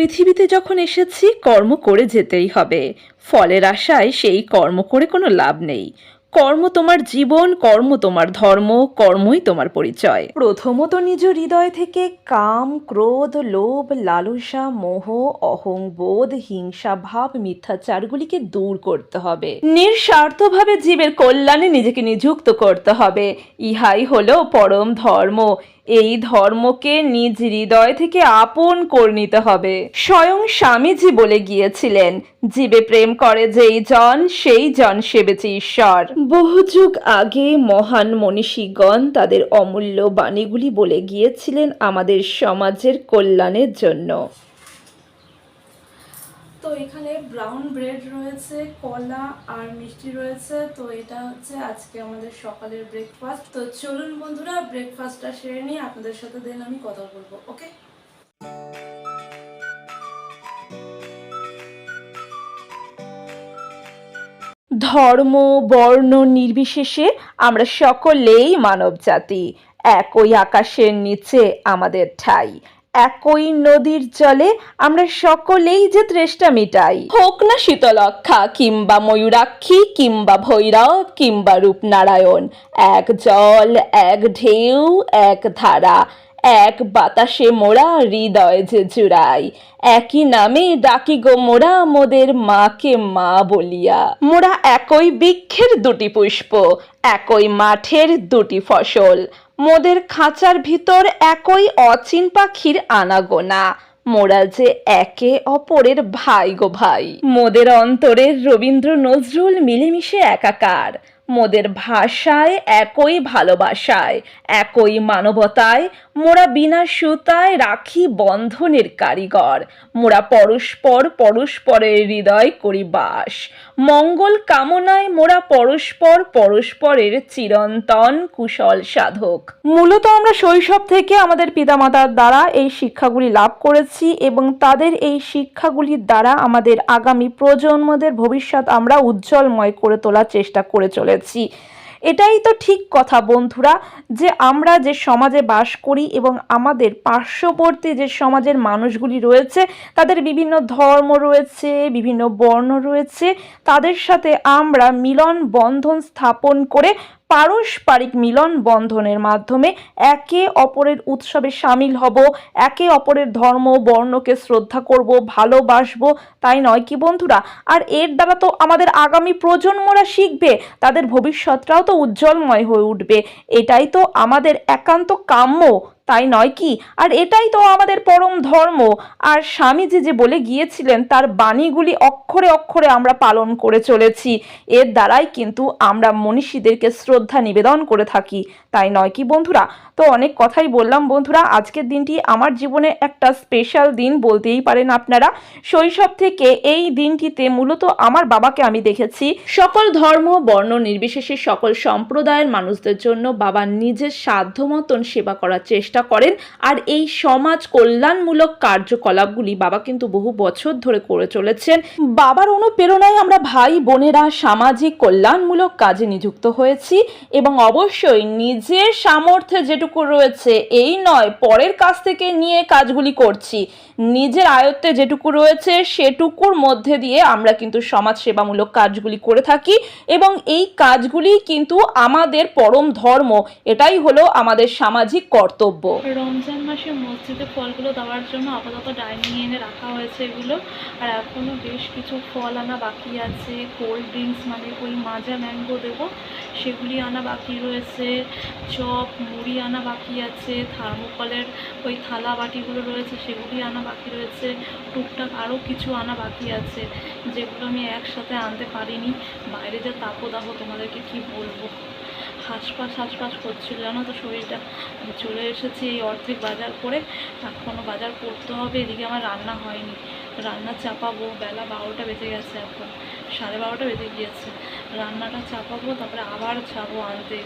পৃথিবীতে যখন এসেছি, কর্ম করে যেতেই হবে। ফলের আশায় সেই কর্ম করে কোনো লাভ নেই। কর্ম তোমার জীবন, কর্ম তোমার ধর্ম, কর্মই তোমার পরিচয়। প্রথমত নিজ হৃদয় থেকে কাম, ক্রোধ, লোভ, লালসা, মোহ অহংবোধ হিংসা, ভাব, মিথ্যাচারগুলিকে দূর করতে হবে। নিঃস্বার্থভাবে জীবের কল্যাণে নিজেকে নিযুক্ত করতে হবে। ইহাই হলো পরম ধর্ম। এই ধর্মকে নিজ হৃদয় থেকে আপন করে নিতে হবে। স্বয়ং স্বামীজি বলে গিয়েছিলেন, জীবে প্রেম করে যেই জন, সেই জন সেবেছে ঈশ্বর। বহু যুগ আগে মহান মনীষীগণ তাদের অমূল্য বাণীগুলি বলে গিয়েছিলেন আমাদের সমাজের কল্যাণের জন্য। তো এখানে ব্রাউন ব্রেড রয়েছে, কলা আর মিষ্টি রয়েছে। তো এটা হচ্ছে আজকে আমাদের সকালের ব্রেকফাস্ট তো চলুন বন্ধুরা ব্রেকফাস্টটা সেরে নিয়ে আপনাদের সাথে দেন আমি কথা বলব ওকে ধর্ম, বর্ণ নির্বিশেষে আমরা সকলেই মানব জাতি একই আকাশের নিচে আমাদের ঠাই। একই নদীর জলে আমরা সকলেই যে তৃষ্ণা মেটাই। হোক না শীতলক্ষা কিংবা ময়ূরাক্ষী, কিংবা ভৈরব, কিংবা রূপনারায়ণ, এক জল, এক ঢেউ, এক ধারা। এক বাতাসে মোড়া হৃদয় যে জুড়াই একই নামে ডাকি গো মোরা মোদের মাকে মা বলিয়া। মোরা একই বৃক্ষের দুটি পুষ্প, একই মাঠের দুটি ফসল। মোদের খাঁচার ভিতর একই অচিন পাখির আনাগোনা। মোরা যে একে অপরের ভাই গো ভাই। মোদের অন্তরের রবীন্দ্র নজরুল মিলেমিশে একাকার। মোদের ভাষায়, একই ভালোবাসায়, একই মানবতায়, মোরা বিনা সুতায় রাখি বন্ধনের কারিগর, মোরা পরস্পর পরস্পরের হৃদয় করি বাস। মঙ্গল কামনায় মোরা পরস্পর পরস্পরের চিরন্তন কুশল সাধক। মূলত আমরা শৈশব থেকে আমাদের পিতামাতার দ্বারা এই শিক্ষাগুলি লাভ করেছি এবং তাদের এই শিক্ষাগুলির দ্বারা আমাদের আগামী প্রজন্মদের ভবিষ্যৎ আমরা উজ্জ্বলময় করে তোলার চেষ্টা করে চলেছি। এটাই তো ঠিক কথা বন্ধুরা, যে আমরা যে সমাজে বাস করি এবং আমাদের পার্শ্ববর্তী যে সমাজের মানুষগুলি রয়েছে, তাদের বিভিন্ন ধর্ম রয়েছে, বিভিন্ন বর্ণ রয়েছে, তাদের সাথে আমরা মিলন বন্ধন স্থাপন করে পারস্পরিক মিলন বন্ধনের মাধ্যমে একে অপরের উৎসবে সামিল হব, একে অপরের ধর্ম, বর্ণকে শ্রদ্ধা করব, ভালোবাসবো, তাই নয় কি বন্ধুরা? আর এর দ্বারা তো আমাদের আগামী প্রজন্মরা শিখবে, তাদের ভবিষ্যৎটাও তো উজ্জ্বলময় হয়ে উঠবে। এটাই তো আমাদের একান্ত কাম্য। তাই নয় কি? আর এটাই তো আমাদের পরম ধর্ম। আর স্বামীজি যে বলে গিয়েছিলেন, তার বাণীগুলি অক্ষরে অক্ষরে আমরা পালন করে চলেছি। এর দ্বারাই কিন্তু আমরা মনীষীদেরকে শ্রদ্ধা নিবেদন করে থাকি। তাই নয় কি বন্ধুরা? তো অনেক কথাই বললাম বন্ধুরা। আজকের দিনটি আমার জীবনে একটা স্পেশাল দিন বলতেই পারেন আপনারা। শৈশব থেকে এই দিনটিতে মূলত আমার বাবাকে আমি দেখেছি। সকল ধর্ম, বর্ণ নির্বিশেষে সকল সম্প্রদায়ের মানুষদের জন্য বাবা নিজের সাধ্য মতন সেবা করার চেষ্টা করেন। আর এই সমাজ কল্যাণমূলক কার্যকলাপগুলি বাবা কিন্তু বহু বছর ধরে করে চলেছেন। বাবার অনুপ্রেরণায় আমরা ভাই বোনেরা সামাজিক কল্যাণমূলক কাজে নিযুক্ত হয়েছি এবং অবশ্যই নিজের সামর্থ্যে যেটুকু রয়েছে এই নয়, পরের কাছ থেকে নিয়ে কাজগুলি করছি। নিজের আয়ত্তে যেটুকু রয়েছে সেটুকুর মধ্যে দিয়ে আমরা কিন্তু সমাজ সেবামূলক কাজগুলি করে থাকি এবং এই কাজগুলি কিন্তু আমাদের পরম ধর্ম। এটাই হলো আমাদের সামাজিক কর্তব্য। রমজান মাসে মসজিদে ফলগুলো দেওয়ার জন্য আপাতত ডাইনিং এনে রাখা হয়েছে এগুলো। আর এখনও বেশ কিছু ফল আনা বাকি আছে। কোল্ড ড্রিঙ্কস মানে ওই মাজা ম্যাঙ্গো দেবো, সেগুলি আনা বাকি রয়েছে। চপ, মুড়ি আনা বাকি আছে। থার্মোকলের ওই থালা বাটিগুলো রয়েছে, সেগুলি আনা বাকি রয়েছে। টুকটাক আরও কিছু আনা বাকি আছে, যেগুলো আমি একসাথে আনতে পারিনি। বাইরে যা তাপদাহ, তোমাদেরকে কি বলব? হাঁসফাঁস হাঁসফাঁস করছিল, জানো তো শরীরটা? চলে এসেছি এই অর্ধেক বাজার করে এখনও বাজার করতে হবে, এদিকে আমার রান্না হয়নি। রান্না চাপাবো, বেলা বারোটা বেজে গেছে এখন, সাড়ে বারোটা বেজে গিয়েছে। রান্নাটা চাপাবো, তারপরে আবার যাব আনতে।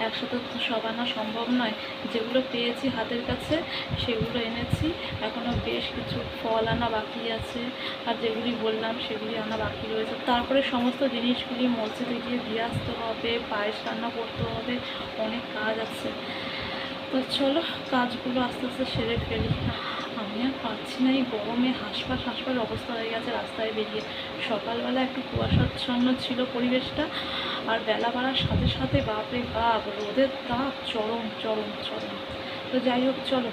একসাথে সব আনা সম্ভব নয়। যেগুলো পেয়েছি হাতের কাছে, সেগুলো এনেছি। এখনও বেশ কিছু ফল আনা বাকি আছে। আর যেগুলি বললাম, সেগুলি আনা বাকি রয়েছে। তারপরে সমস্ত জিনিসগুলি মসজিদে গিয়ে দিয়ে আসতে হবে, পায়েস রান্না করতে হবে, অনেক কাজ আছে। তো চলো, কাজগুলো আস্তে আস্তে সেরে ফেলি। আমি আর পাচ্ছি না, এই গরমে হাঁসফাঁস হাঁসফাঁস অবস্থা হয়ে গেছে, রাস্তায় বেরিয়ে। সকালবেলা একটু কুয়াশাচ্ছন্ন ছিল পরিবেশটা, আর বেলা বাড়ার সাথে সাথে, বাপরে বাপ, রোদের তাপ, চরম চরম চরম। তো যাই হোক, চলো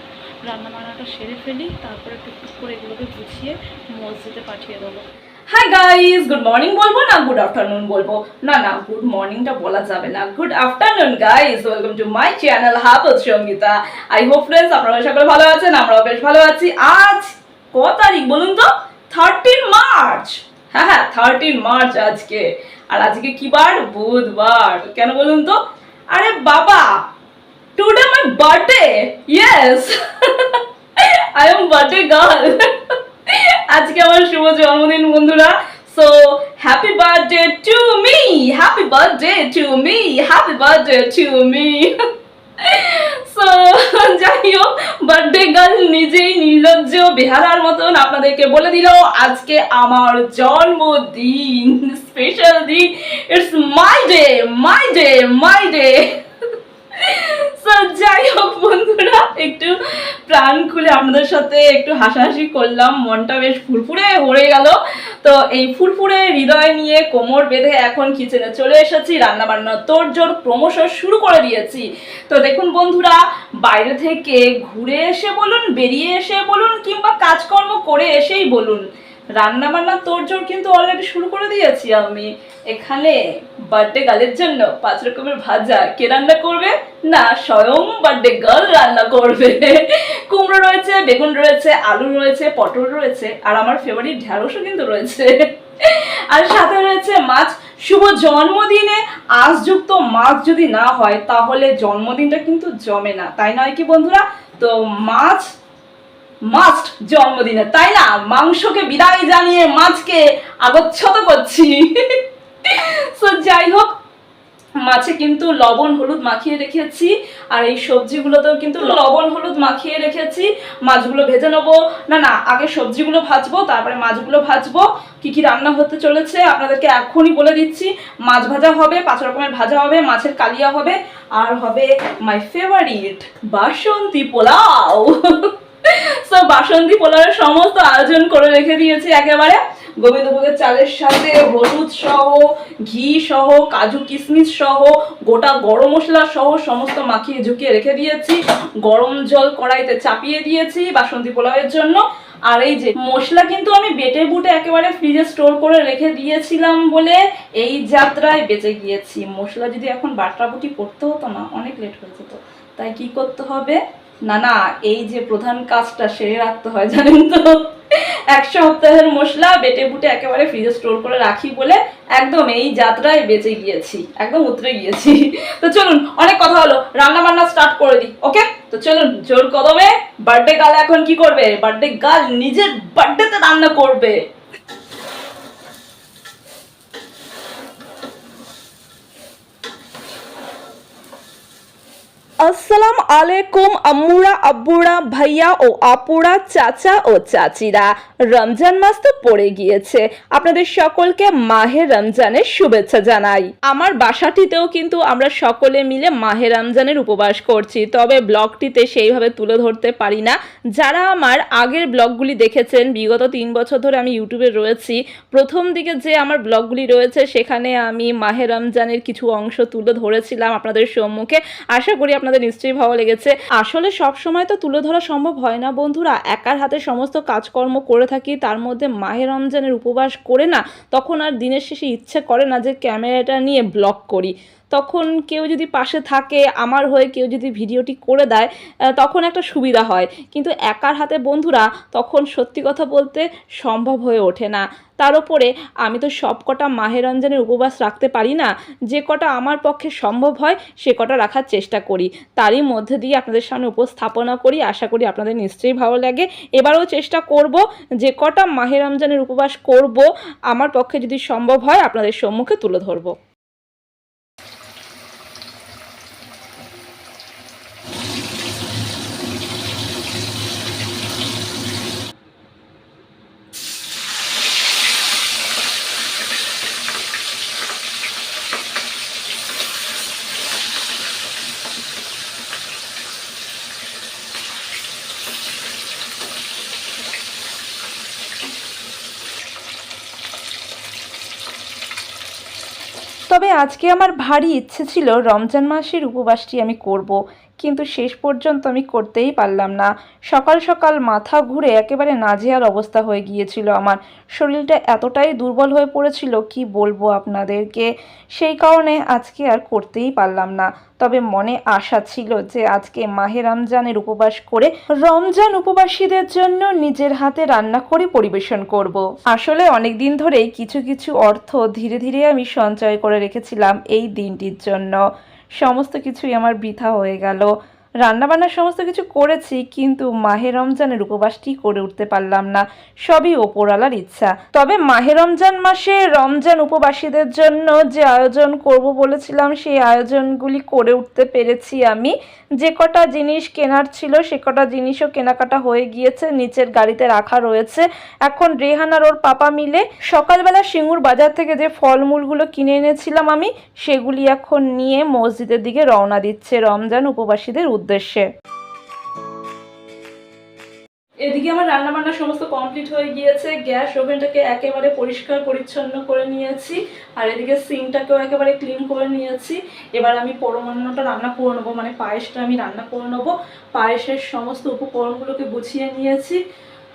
রান্না বান্নাটা সেরে ফেলি, তারপরে টুকটুক করে এগুলোকে গুছিয়ে মসজিদে পাঠিয়ে দেবো। হাই গাইস গুড মর্নিং বলব না গুড আফটারনুন বলব? না না গুড মর্নিংটা বলা যাবে না। Good afternoon guys welcome to my channel Hubble Sangeeta. I hope friends আপনারা সকলে ভালো আছেন, আমরাও বেশ ভালো আছি। আজ ক তারিখ বলুন তো? থার্টিন মার্চ হ্যাঁ হ্যাঁ থার্টিন মার্চ আজকে। আর আজকে কি বার? বুধবার। কেন বলুন তো? আরে বাবা today my birthday yes I am birthday girl আজকে আমার শুভ জন্মদিন, বন্ধুরা। So happy birthday to me happy birthday to me happy birthday to me so যাই হোক বার্থডে গার্ল নিজেই নির্লজ্জ, বেহারার মতন আপনাদেরকে বলে দিল, আজকে আমার জন্মদিন স্পেশাল দিন। It's my day my day my day যাই হোক বন্ধুরা, একটু প্রাণ খুলে আপনাদের সাথে একটু হাসাহাসি করলাম, মনটা বেশ ফুরফুরে ভরে গেল। তো এই ফুরফুরে হৃদয় নিয়ে কোমর বেঁধে এখন কিচেনে চলে এসেছি রান্না বান্না তোড়জোড় ক্রমশ শুরু করে দিয়েছি। তো দেখুন বন্ধুরা, বাইরে থেকে ঘুরে এসে বলুন, বেরিয়ে এসে বলুন, কিংবা কাজকর্ম করে এসেই বলুন। রান্না বান্না তোড়জোড় কিন্তু অলরেডি শুরু করে দিয়েছি আমি। এখানে বার্থডে গার্লের জন্য পাঁচ রকমের ভাজা। কে রান্না করবে? না, স্বয়ং বার্থডে গার্ল রান্না করবে। কুমড়ো রয়েছে, বেগুন রয়েছে, আলু রয়েছে, পটল রয়েছে, আর আমার ফেভারিট ঢ্যাঁড়সও কিন্তু রয়েছে। আর সাথে রয়েছে মাছ। শুভ জন্মদিনে আজযুক্ত মাছ যদি না হয়, তাহলে জন্মদিনটা কিন্তু জমে না। তাই নয় কি বন্ধুরা? তো মাছ মাস্ট জন্মদিনে, তাই না? মাংসকে বিদায় জানিয়ে মাছকে আগচ্ছত করছি। সো যাই হোক, মাছে কিন্তু লবণ, হলুদ মাখিয়ে রেখেছি, আর এই সবজিগুলোতেও কিন্তু লবণ, হলুদ মাখিয়ে রেখেছি। মাছগুলো ভেজে নেব। না না, আগে সবজিগুলো ভাজবো, তারপরে মাছগুলো ভাজবো। কি কি রান্না হতে চলেছে, আপনাদেরকে এখনই বলে দিচ্ছি। মাছ ভাজা হবে, পাঁচ রকমের ভাজা হবে, মাছের কালিয়া হবে, আর হবে my favourite Basanti pulao. So বাসন্তী পোলাওয়ের সমস্ত আয়োজন করে রেখে দিয়েছি একেবারে। গোবিন্দভোগের চালের সাথে হলুদ সহ, ঘি সহ, কাজু কিশমিশ সহ, গোটা গরম মশলা সহ সমস্ত মাখিয়ে ঝুঁকিয়ে রেখে দিয়েছি। গরম জল কড়াইতে চাপিয়ে দিয়েছি বাসন্তী পোলাওয়ের জন্য। আর এই যে মশলা কিন্তু আমি বেটে বুটে একেবারে ফ্রিজে স্টোর করে রেখে দিয়েছিলাম বলে এই যাত্রায় বেঁচে গিয়েছি। মশলা যদি এখন বাটাবুটি করতে হতো না, অনেক লেট হয়ে যেত। তাই কি করতে হবে? না না, এই যে প্রধান কাজটা সেরে রাখতে হয়, জানেন তো? এক সপ্তাহের মশলা বেটে বুটে একেবারে ফ্রিজে স্টোর করে রাখি বলে একদম এই যাত্রায় বেঁচে গিয়েছি, একদম উতরে গিয়েছি। তো চলুন, অনেক কথা হলো রান্না বান্না স্টার্ট করে দিই ওকে তো চলুন, জোর কদমে বার্থডে গাল এখন কি করবে? বার্থডে গাল নিজের বার্থডেতে রান্না করবে। আসসালাম আলাইকুম আম্মুরা, আব্বুরা, ভাইয়া ও আপুরা, চাচা ও চাচিরা। রমজান মাস তো পড়ে গিয়েছে। আপনাদের সকলকে মাহে রমজানের শুভেচ্ছা জানাই। আমার বাসাটিতেও কিন্তু আমরা সকলে মিলে মাহে রমজানের উপবাস করছি। তবে ব্লগটিতে সেইভাবে তুলে ধরতে পারি না। যারা আমার আগের ব্লগগুলি দেখেছেন, বিগত তিন বছর ধরে আমি ইউটিউবে রয়েছি, প্রথম দিকে যে আমার ব্লগগুলি রয়েছে, সেখানে আমি মাহে রমজানের কিছু অংশ তুলে ধরেছিলাম আপনাদের সম্মুখে। আশা করি আপনাদের নিশ্চয়ই ভালো লেগেছে। আসলে সব সময় তো তুলে ধরা সম্ভব হয় না বন্ধুরা। একার হাতে সমস্ত কাজকর্ম করে থাকি, তার মধ্যে মাহে রমজানের উপবাস করে না, তখন আর দিনের শেষে ইচ্ছে করে না যে ক্যামেরাটা নিয়ে ব্লগ করি। তখন কেউ যদি পাশে থাকে, আমার হয়ে কেউ যদি ভিডিওটি করে দেয় তখন একটা সুবিধা হয়। কিন্তু একার হাতে বন্ধুরা তখন সত্যি কথা বলতে সম্ভব হয়ে ওঠে না। তার উপরে আমি তো সব কটা মাহে রমজানের উপবাস রাখতে পারি না, যে কটা আমার পক্ষে সম্ভব হয় সে কটা রাখার চেষ্টা করি। তারই মধ্যে দিয়ে আপনাদের সামনে উপস্থাপনা করি, আশা করি আপনাদের নিশ্চয়ই ভালো লাগে। এবারেও চেষ্টা করব, যে কটা মাহে রমজানের উপবাস করব, আমার পক্ষে যদি সম্ভব হয় আপনাদের সম্মুখে তুলে ধরবো। আজকে আমার ভারী ইচ্ছে ছিল রমজান মাসের উপবাসটি আমি করব। কিন্তু শেষ পর্যন্ত আমি করতেই পারলাম না। সকাল সকাল মাথা ঘুরে একেবারে নাজেহাল অবস্থা হয়ে গিয়েছিল আমার। শরীরটা এতটাই দুর্বল হয়ে পড়েছিল, কি বলব আপনাদেরকে? সেই কারণে আজকে আর করতেই পারলাম না। তবে মনে আশা ছিল যে আজকে মাহে রমজানের উপবাস করে রমজান উপবাসীদের জন্য নিজের হাতে রান্না করে পরিবেশন করব। আসলে অনেক দিন ধরেই কিছু কিছু অর্থ ধীরে ধীরে আমি সঞ্চয় করে রেখেছিলাম এই দিনটির জন্য। সমস্ত কিছুই আমার বৃথা হয়ে গেল। রান্নাবান্না সমস্ত কিছু করেছি, কিন্তু মাহে রমজানের উপবাসটি করে উঠতে পারলাম না। সবই ওপরওয়ালার ইচ্ছা। তবে মাহে রমজান মাসে রমজান উপবাসীদের জন্য যে আয়োজন করব বলেছিলাম, সেই আয়োজনগুলি করে উঠতে পেরেছি আমি। যে কটা জিনিস কেনার ছিল, সে কটা জিনিসও কেনাকাটা হয়ে গিয়েছে, নিচের গাড়িতে রাখা রয়েছে। এখন রেহানার ওর পাপা মিলে সকালবেলা সিঙ্গুর বাজার থেকে যে ফলমূলগুলো কিনে এনেছিলাম আমি, সেগুলি এখন নিয়ে মসজিদের দিকে রওনা দিচ্ছে রমজান উপবাসীদের উদ্দেশ্যে। এদিকে আমার রান্না বান্না সমস্ত কমপ্লিট হয়ে গিয়েছে। গ্যাস ওভেনটাকে একেবারে পরিষ্কার পরিচ্ছন্ন করে নিয়েছি। আর এদিকে সিঙ্কটাকেও একেবারে ক্লিন করে নিয়েছি। এবার আমি পরমান্নটা রান্না করে নেব মানে পায়েসটা আমি রান্না করে নেব। পায়েসের সমস্ত উপকরণগুলোকে গুছিয়ে নিয়েছি।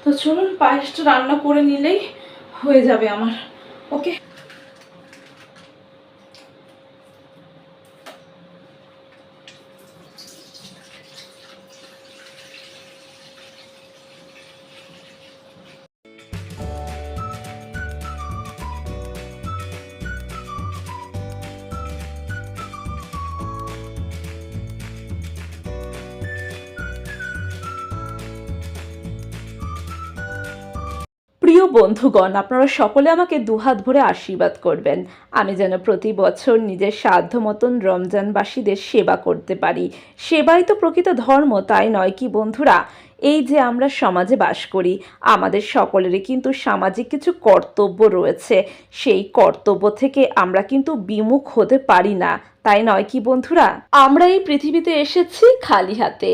তো চলুন, পায়েসটা রান্না করে নিলেই হয়ে যাবে আমার। ওকে বন্ধুগণ, আপনারা সকলে আমাকে দুহাত ভরে আশীর্বাদ করবেন। আমি যেন প্রতি বছর নিজের সাধ্য মতন রমজানবাসীদের সেবা করতে পারি। সেবাই তো প্রকৃত ধর্ম, তাই নয় কি বন্ধুরা? এই যে আমরা সমাজে বাস করি, আমাদের সকলেরই কিন্তু সামাজিক কিছু কর্তব্য রয়েছে। সেই কর্তব্য থেকে আমরা কিন্তু বিমুখ হতে পারি না, তাই নয় কি বন্ধুরা? আমরা এই পৃথিবীতে এসেছি খালি হাতে।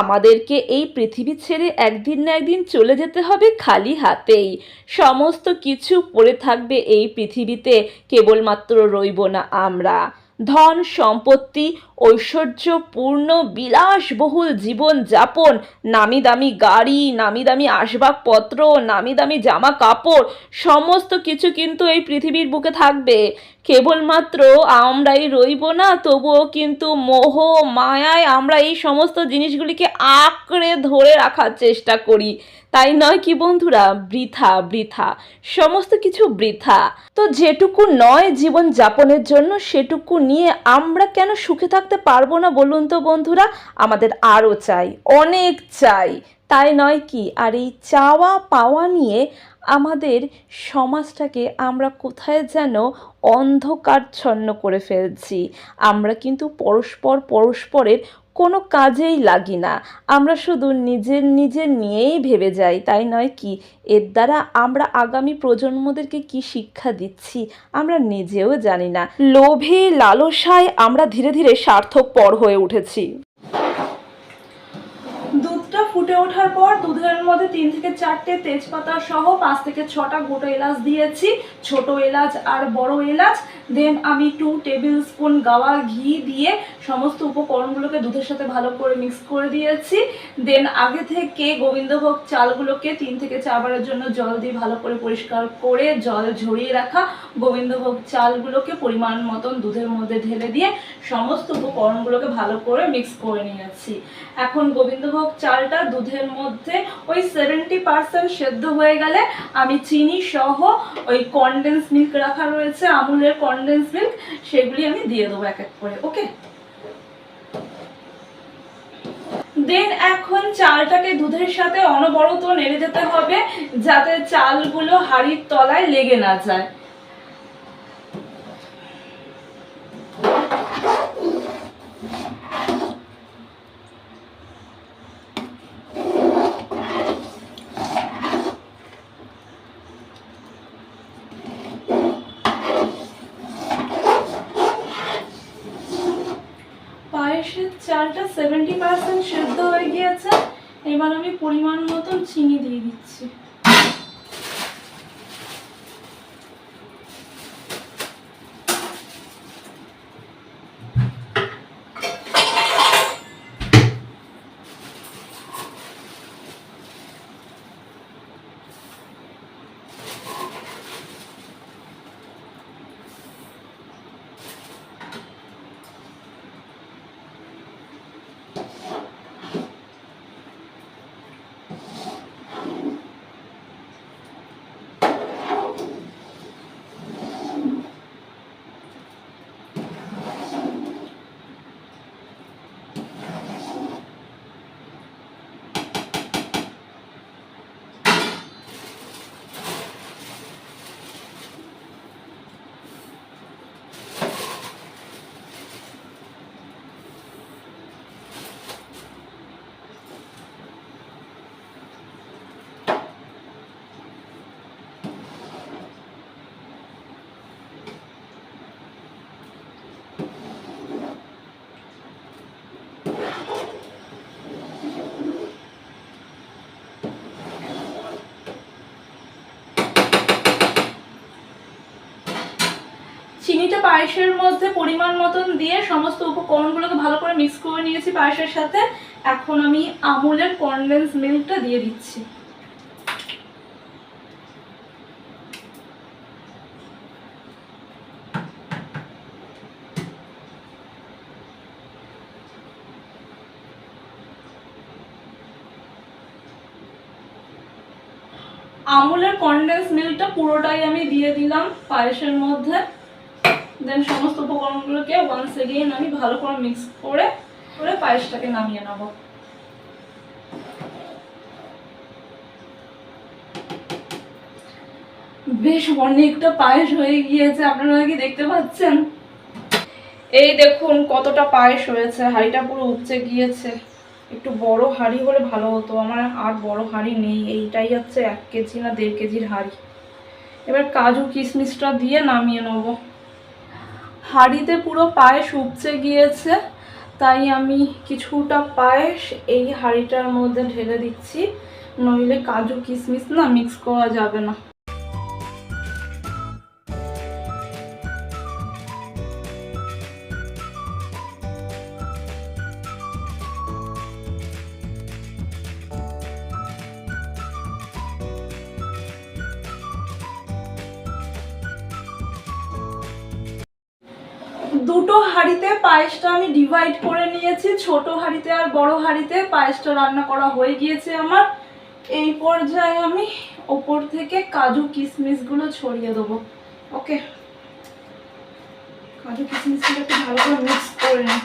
আমাদেরকে এই পৃথিবী ছেড়ে একদিন না একদিন চলে যেতে হবে খালি হাতেই। সমস্ত কিছু পড়ে থাকবে এই পৃথিবীতে, কেবলমাত্র রইব না আমরা। ধন, সম্পত্তি, ঐশ্বর্যপূর্ণ, বিলাসবহুল জীবন যাপন, নামি দামি গাড়ি, নামি দামি আসবাবপত্র, নামি দামি জামা কাপড় সমস্ত কিছু কিন্তু এই পৃথিবীর বুকে থাকবে। কেবলমাত্র আমরাই রইব না, তবুও কিন্তু মোহ, মায়ায় আমরা এই সমস্ত জিনিসগুলিকে আঁকড়ে ধরে রাখার চেষ্টা করি। তাই নয় কি বন্ধুরা? বৃথা বৃথা। সমস্ত কিছু বৃথা। তো যেটুকু নয় জীবন যাপনের জন্য, সেটুকু নিয়ে আমরা কেন সুখে থাকতে পারব না বলুন তো বন্ধুরা? আমাদের আরও চাই, অনেক চাই। তাই নয় কি? আর এই চাওয়া পাওয়া নিয়ে আমাদের সমাজটাকে আমরা কোথায় যেন অন্ধকারচ্ছন্ন করে ফেলছি। আমরা কিন্তু পরস্পর পরস্পরের কোনো কাজেই লাগি না। আমরা শুধু নিজের নিজের নিয়েই ভেবে যাই, তাই নয় কি? এর দ্বারা আমরা আগামী প্রজন্মদেরকে কি শিক্ষা দিচ্ছি, আমরা নিজেও জানি না। লোভে লালসায় আমরা ধীরে ধীরে সার্থকপর হয়ে উঠেছি। ফুটে ওঠার পর দুধের মধ্যে তিন থেকে চারটে তেজপাতা সহ পাঁচ থেকে ছটা গোটা এলাচ দিয়েছি, ছোট এলাচ আর বড় এলাচ। দেন আমি টু টেবিল স্পুন গাওয়া ঘি দিয়ে সমস্ত উপকরণগুলোকে দুধের সাথে ভালো করে মিক্স করে দিয়েছি। দেন আগে থেকে গোবিন্দভোগ চালগুলোকে তিন থেকে চারবারের জন্য জল দিয়ে ভালো করে পরিষ্কার করে জল ঝরিয়ে রাখা গোবিন্দভোগ চালগুলোকে পরিমাণ মতন দুধের মধ্যে ঢেলে দিয়ে সমস্ত উপকরণগুলোকে ভালো করে মিক্স করে নিয়েছি। এখন গোবিন্দভোগ চালটা দুধের মধ্যে ওই সেভেন্টি পার্সেন্ট সেদ্ধ হয়ে গেলে আমি চিনি সহ ওই কনডেন্স মিল্ক রাখা রয়েছে, আমুলের কনডেন্স মিল্ক সেগুলি আমি দিয়ে দেবো এক এক করে ওকে দেন এখন চালটাকে দুধের সাথে অনবরত নেড়ে যেতে হবে যাতে চালগুলো হাড়ির তলায় লেগে না যায়। চালটা সেভেন্টি পার্সেন্ট সেদ্ধ হয়ে গিয়েছে। এবার আমি পরিমাণ মতন চিনি দিয়ে দিচ্ছি। চিনিটা পায়েসের মধ্যে পরিমাণ মতন দিয়ে সমস্ত উপকরণগুলোকে ভালো করে মিক্স করে নিয়েছি পায়েসের সাথে। এখন আমি আমুলের কনডেন্স মিল্কটা দিয়ে দিচ্ছি। আমুলের কনডেন্স মিল্কটা পুরোটাই আমি দিয়ে দিলাম পায়েসের মধ্যে। দেন সমস্ত উপকরণগুলোকে ওয়ান্স এগেইন আমি ভালো করে মিক্স করে করে পায়েসটাকে নামিয়ে নেব। বেশ অনেকটা পায়েস হয়ে গিয়েছে, আপনারা কি দেখতে পাচ্ছেন? এই দেখুন কতটা পায়েস হয়েছে, হাঁড়িটা পুরো উপচে গিয়েছে। একটু বড় হাঁড়ি হলে ভালো হতো, আমার আর বড় হাঁড়ি নেই, এইটাই হচ্ছে এক কেজি না দেড় কেজির হাঁড়ি। এবার কাজু কিশমিশটা দিয়ে নামিয়ে নেব। হাঁড়িতে পুরো পায়েস উপচে গিয়েছে, তাই আমি কিছুটা পায়েস এই হাঁড়িটার মধ্যে ঢেলে দিচ্ছি। নইলে কাজু কিশমিশ না মিক্স করা যাবে না। ডিভাইড করে নিয়েছি। ছোট হাঁড়িতে আর বড় হাঁড়িতে পায়েসটা রান্না করা হয়ে গিয়েছে আমার। এই পর্যায়ে আমি ওপর থেকে কাজু কিশমিশগুলো ছড়িয়ে দেবো। ওকে কাজু কিশমিশগুলো একটু ভালো করে মিক্স করে নিই।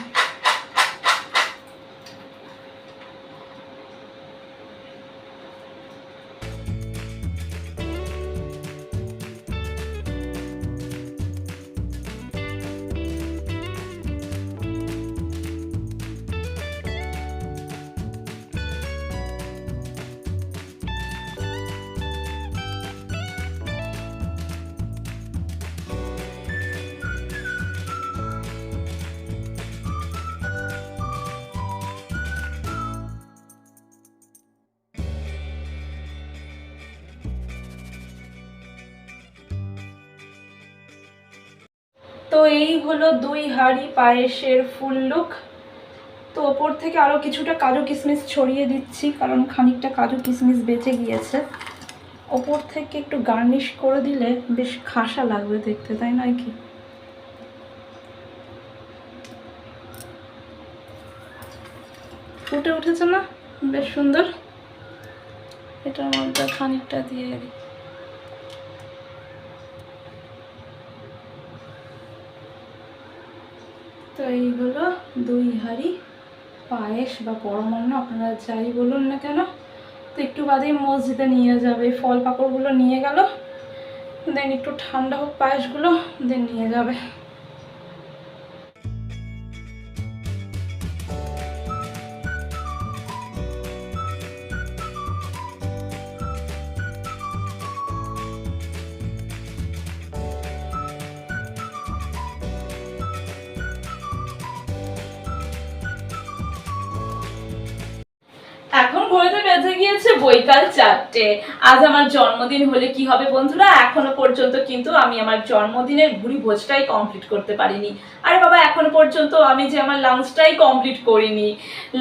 তো এই হলো দুই হাঁড়ি পায়েসের ফুল লুক। তো ওপর থেকে আরও কিছুটা কাজু কিশমিশ ছড়িয়ে দিচ্ছি, কারণ খানিকটা কাজু কিশমিশ বেঁচে গিয়েছে। ওপর থেকে একটু গার্নিশ করে দিলে বেশ খাসা লাগবে দেখতে, তাই নয় কি? ফুটে উঠেছে না? বেশ সুন্দর। এটার মধ্যে খানিকটা দিয়ে দিই। তো এই হলো দুই হাঁড়ি পায়েস বা পরমান্ন, আপনারা যাই বলুন না কেন। তো একটু বাদেই মসজিদে নিয়ে যাবে ফল পাকড়গুলো নিয়ে গেল। দেন একটু ঠান্ডা হোক পায়েসগুলো, দেন নিয়ে যাবে। ঘড়িতে বেজে গিয়েছে বৈকাল চারটে। আজ আমার জন্মদিন হলে কি হবে বন্ধুরা? এখনও পর্যন্ত কিন্তু আমি আমার জন্মদিনের ভুড়ি ভোজটাই কমপ্লিট করতে পারিনি। আরে বাবা, এখনও পর্যন্ত আমি যে আমার লাঞ্চটাই কমপ্লিট করিনি।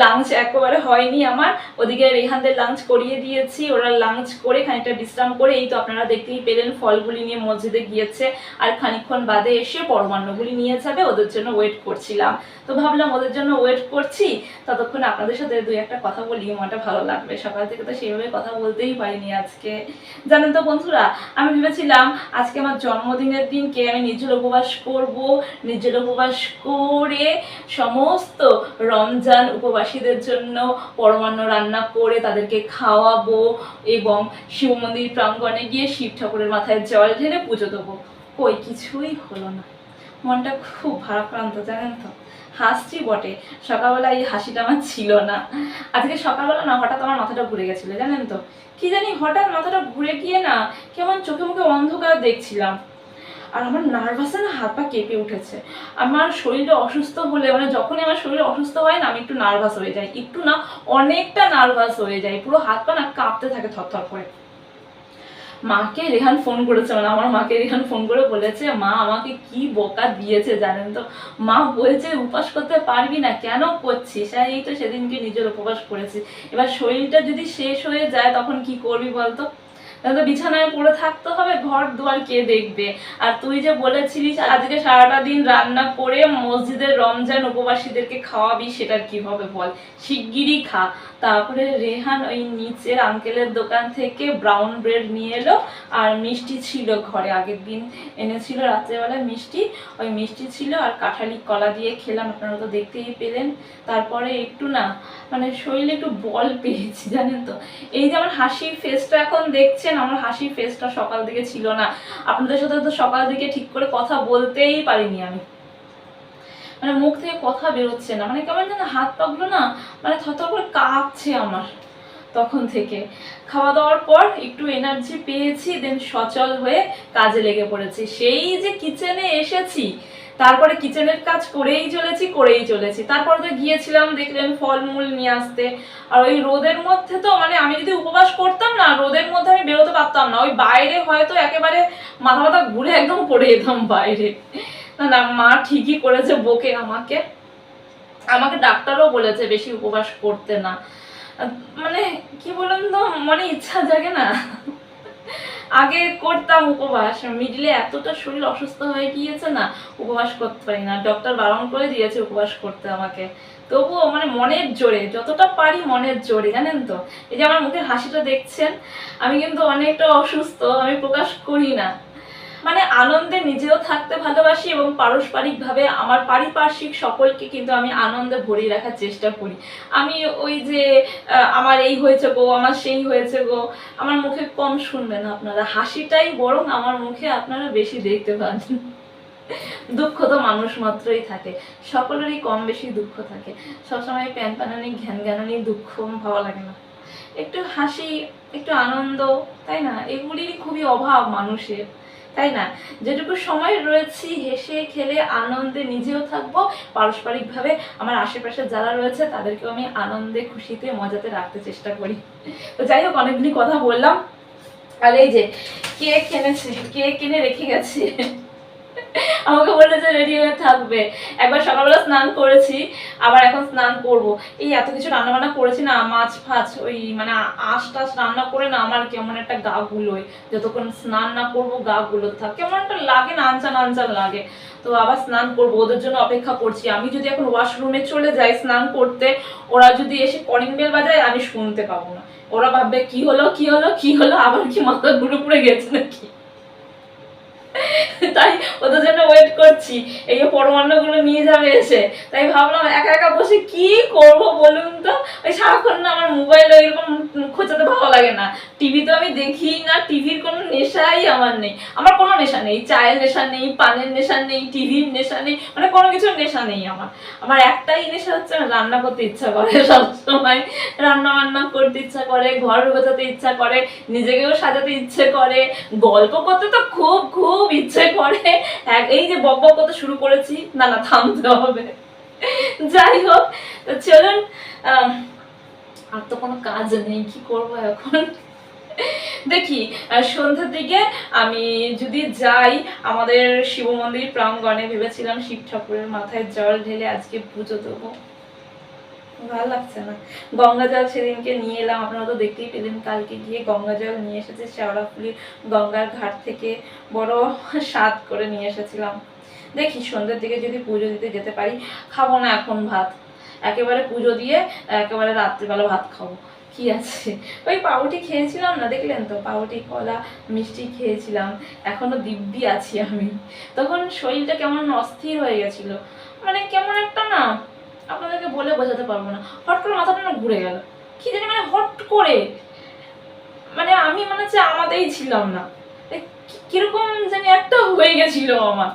লাঞ্চ একেবারে হয়নি আমার। ওদিকে রেহানদের লাঞ্চ করিয়ে দিয়েছি। ওরা লাঞ্চ করে খানিকটা বিশ্রাম করে, এই তো আপনারা দেখতেই পেলেন, ফলগুলি নিয়ে মসজিদে গিয়েছে। আর খানিকক্ষণ বাদে এসে পরমান্নগুলি নিয়ে যাবে, ওদের জন্য ওয়েট করছিলাম। তো ভাবলাম ওদের জন্য ওয়েট করছি। ততক্ষণ আপনাদের সাথে দুই একটা কথা বলি, মনটা ভালো লাগবে। সকাল থেকে তো সেইভাবে কথা বলতেই পারিনি আজকে। জানেন তো বন্ধুরা, আমি ভেবেছিলাম আজকে আমার জন্মদিনের দিনকে আমি নিজের উপবাস করব। নিজের উপবাস করে সমস্ত রমজান উপবাসীদের জন্য পরমান্ন রান্না করে তাদেরকে খাওয়াবো এবং শিব মন্দির প্রাঙ্গণে গিয়ে শিব ঠাকুরের মাথায় জল ঢেলে পুজো দেবো। কই কিছুই হলো না। মনটা খুব ভারাক্রান্ত, জানেন তো? হাসছি বটে। সকালবেলা এই হাসিটা আমার ছিল না। আজকে সকালবেলা না, হঠাৎ আমার মাথাটা ঘুরে গেছিল, জানেন তো? কি জানি হঠাৎ মাথাটা ঘুরে গিয়ে না, কেমন চোখে মুখে অন্ধকার দেখছিলাম। আর আমার নার্ভাসে না হাত পা কেঁপে উঠেছে। আমার শরীরে অসুস্থ হলে মানে যখনই আমার শরীরে অসুস্থ হয় না, আমি একটু নার্ভাস হয়ে যাই। একটু না, অনেকটা নার্ভাস হয়ে যাই। পুরো হাত পা না কাঁপতে থাকে থরথর করে। মাকে রেহান ফোন করেছে মানে আমার মাকে রেহান ফোন করে বলেছে, মা আমাকে কি বকা দিয়েছে জানেন তো? মা বলেছে উপবাস করতে পারবি না, কেন করছিস? আর এই তো সেদিনকে নিজের উপবাস করেছি। এবার শরীরটা যদি শেষ হয়ে যায়, তখন কি করবি বলতো? তাহলে বিছানায় পড়ে থাকতে হবে, ঘর দুয়ার কে দেখবে? আর তুই যে বলেছিলিস আজকে সারাটা দিন রান্না করে মসজিদের রমজান উপবাসীদেরকে খাওয়াবি, সেটার কি হবে বল? শিগগিরই খা। তারপরে রেহান ওই নিচের আঙ্কেলের দোকান থেকে ব্রাউন ব্রেড নিয়ে এলো, আর মিষ্টি ছিল ঘরে। আগের দিন এনেছিল রাত্রেবেলা মিষ্টি, ওই মিষ্টি ছিল আর কাঁঠালি কলা দিয়ে খেলাম, আপনারা তো দেখতেই পেলেন। তারপরে একটু না মানে শরীরে একটু বল পেয়েছি, জানেন তো? এই যে আমার হাসির ফেসটা এখন দেখছেন, আমার হাসির ফেসটা সকাল থেকে ছিল না। আপনাদের সাথে তো সকাল থেকে ঠিক করে কথা বলতেই পারিনি আমি। মানে মুখ থেকে কথা বেরোচ্ছে না। মানে কেমন যেন হাত পাগুলো না মানে থরথর করে কাঁপছে আমার তখন থেকে। খাওয়া দাওয়ার পর একটু এনার্জি পেয়েছি দেন সচল হয়ে কাজে লেগে পড়েছি। সেই যে কিচেনে এসেছি তারপরে কিচেনের কাজ করেই চলেছি করেই চলেছি। তারপরে তো গিয়েছিলাম, দেখলেন ফলমূল নিয়ে আসতে। আর ওই রোদের মধ্যে তো মানে আমি যদি উপবাস করতাম না, রোদের মধ্যে আমি বেরোতে পারতাম না। ওই বাইরে হয়তো একেবারে মাথা মাথা ঘুরে একদম পড়ে যেতাম বাইরে। না না, মা ঠিকই করেছে বকে আমাকে। আমাকে ডাক্তারও বলেছে বেশি উপবাস করতে না। মানে কি বলুন তো মানে ইচ্ছা জাগে না। আগে করতাম উপবাস মিডলে এতটা শরীর অসুস্থ হয়ে গিয়েছে না, উপবাস করতে পারি না। ডক্টর বারণ করে দিয়েছে উপবাস করতে আমাকে। তবুও মানে মনের জোরে, যতটা পারি মনের জোরে, জানেন তো? এই যে আমার মুখের হাসিটা দেখছেন, আমি কিন্তু অনেকটা অসুস্থ, আমি প্রকাশ করি না। মানে আনন্দে নিজেও থাকতে ভালোবাসি এবং পারস্পরিকভাবে আমার পারিপার্শ্বিক সকলকে কিন্তু আমি আনন্দে ভরিয়ে রাখার চেষ্টা করি। আমি ওই যে আমার এই হয়েছে গো আমার সেই হয়েছে গো আমার মুখে কম শুনবেন আপনারা। হাসিটাই বরং আমার মুখে আপনারা বেশি দেখতে পান। দুঃখ তো মানুষ মাত্রই থাকে। সকলেরই কম বেশি দুঃখ থাকে। সবসময় প্যান প্যানানি, ঘ্যান ঘ্যানানি, দুঃখ ভালো লাগে না। একটু হাসি, একটু আনন্দ, তাই না? এগুলিরই খুবই অভাব মানুষের। তাই না? যেটুকু সময় রয়েছি, হেসে, খেলে, আনন্দে নিজেও থাকব। পারস্পরিকভাবে আমার আশেপাশে যারা রয়েছে, তাদেরকেও আমি আনন্দে, খুশিতে, মজাতে রাখতে চেষ্টা করি। তো যাই হোক, অনেকদিনই কথা বললাম। আর এই যে, কে কিনেছে? কে কিনে রেখে গেছে? আমাকে বলেছে রেডি হয়ে থাকবে। একবার সকালবেলা স্নান করেছি, আবার এখন স্নান করব। এই এত কিছু রান্না বান্না করেছি না, মাছ ফাছ, ওই মানে আঁশ টাশ রান্না করে না আমার কেমন একটা গা গুলোয়। যতক্ষণ স্নান না করব, গা গুলো থাকে। কেমন একটা লাগে না, আনচান আনচান লাগে। তো আবার স্নান করব, ওদের জন্য অপেক্ষা করছি। আমি যদি এখন ওয়াশরুমে চলে যাই স্নান করতে, ওরা যদি এসে কলিং বেল বাজায়, আমি শুনতে পাবো না। ওরা ভাববে, কি হলো কি হলো কি হলো? আবার কি মাথা ঘুরে পড়ে গেছে নাকি? তাই ওদের জন্য ওয়েট করছি। এই পরমান্নগুলো নিয়ে যাবে এসে। তাই ভাবলাম একা একা বসে কি করব বলুন তো? ওই সারাক্ষণ না আমার মোবাইল এরকম খোঁচাতে ভালো লাগে না। টিভি তো আমি দেখি না টিভির কোনো নেশাই আমার নেই। আমার কোনো নেশা নেই। চায়ের নেশা নেই, পানের নেশা নেই টিভির নেশা নেই মানে কোনো কিছুর নেশা নেই আমার। আমার একটাই নেশা হচ্ছে রান্না করতে ইচ্ছা করে সবসময়। রান্না বান্না করতে ইচ্ছা করে, ঘর গোছাতে ইচ্ছা করে, নিজেকেও সাজাতে ইচ্ছে করে। গল্প করতে তো খুব খুব ইচ্ছে করে। এই যে বক বক করতে শুরু করেছি, না না, থামতে হবে। যাই হোক চলুন আর তো কোনো কাজ নেই, কি করব এখন? দেখি সন্ধ্যার দিকে আমি যদি যাই, আমাদের শিব মন্দির প্রাঙ্গণে ভেবেছিলাম শিব ঠাকুরের মাথায় জল ঢেলে আজকে পুজো দেবো। ভালো লাগছে না। গঙ্গা জল সেদিনকে নিয়ে এলাম, আপনারা তো দেখতেই পেলেন, কালকে গিয়ে গঙ্গা জল নিয়ে এসেছে শেওড়াফুলির গঙ্গার ঘাট থেকে বড় স্বাদ করে নিয়ে এসেছিলাম। দেখি সন্ধ্যের দিকে যদি পুজো দিতে যেতে পারি, খাব না এখন ভাত। একেবারে পুজো দিয়ে, একেবারে রাত্রিবেলা ভাত খাব। কি আছে? ওই পাউটি খেয়েছিলাম না, দেখলেন তো? পাউটি কলা, মিষ্টি খেয়েছিলাম। এখনও দিব্যি আছি আমি। তখন শরীরটা কেমন অস্থির হয়ে গেছিল। মানে কেমন একটা না আপনাদেরকে বলে বোঝাতে পারব না। হট করে মাথাটা না ঘুরে গেল। কি জানি মানে হট করে। মানে আমি মনে হচ্ছে আমাদেরই ছিলাম না। কীরকম জানি একটা হয়ে গেছিল আমার।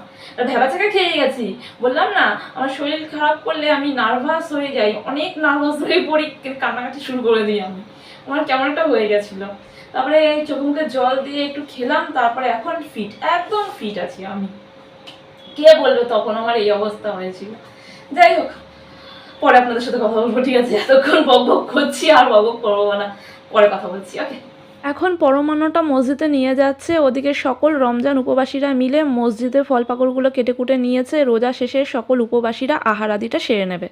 ভেবা চাকা খেয়ে গেছি। বললাম না, আমার শরীর খারাপ করলে আমি নার্ভাস হয়ে যাই। অনেক নার্ভাস হয়ে পড়ি কান্নাকাটি শুরু করে দিই আমি। আমার কেমন একটা হয়ে গেছিল। তারপরে চোখে মুখে জল দিয়ে একটু খেলাম, তারপরে এখন ফিট একদম ফিট আছি আমি। কে বলবে তখন আমার এই অবস্থা হয়েছিল। যাই হোক পরে আপনাদের সাথে কথা বলব ঠিক আছে? এতক্ষণ বক বক করছি আর বক বক করব না। পরে কথা বলছি ওকে এখন পরমান্নটা মসজিদে নিয়ে যাচ্ছে ওদিকে সকল রমজান উপবাসীরা মিলে মসজিদে ফল পাকড়গুলো কেটে কুটে নিয়েছে রোজা শেষে সকল উপবাসীরা আহারাদিটা সেরে নেবে।